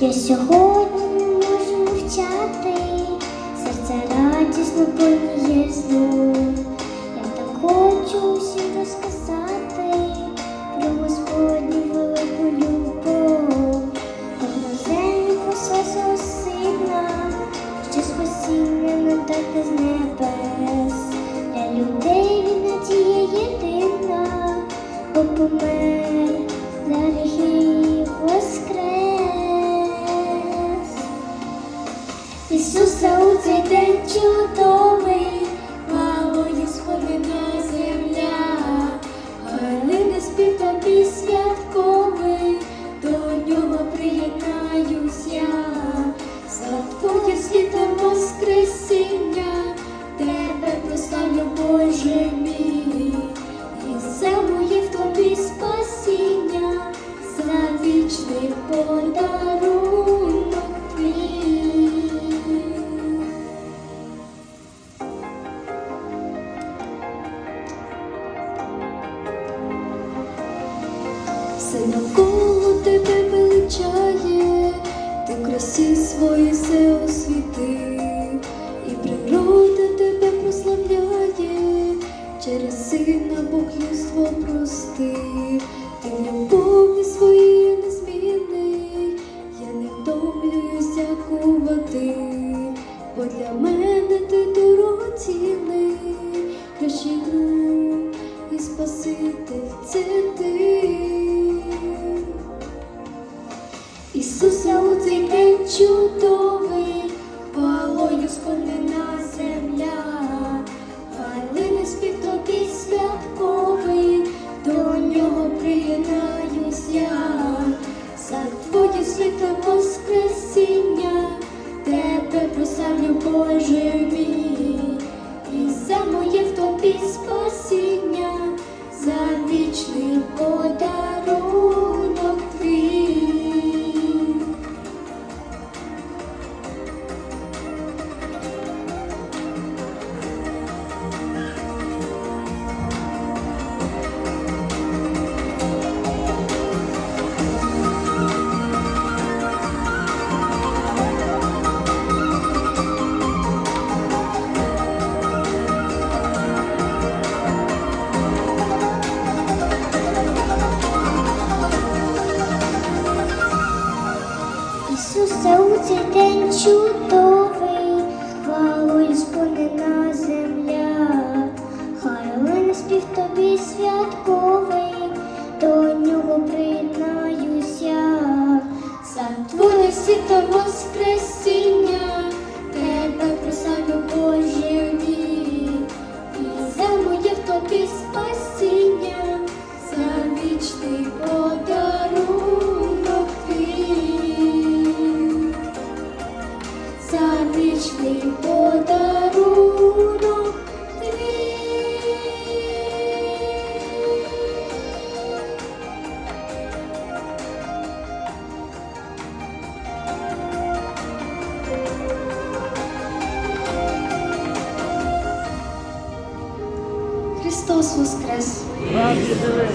Я сьогодні не можу мовчати, серце радісно повніє знов. Я так хочу всім розказати чудовий, мало сповіна земля, хай лине спів святковий, до нього приєднаюсь за твоє світле воскресіння, тебе прославлю, Боже і за моє тобі спасіння, за вічний Все навколо Ісуса у цей день чудовий, хвалою сповнена земля, хай спів тобі святковий, до нього приєднаюсь я, за твоє світле воскресіння, тебе прославлю, Боже мій, Ісусе, у цей день чудовий, Христос Воскрес! Правді живи!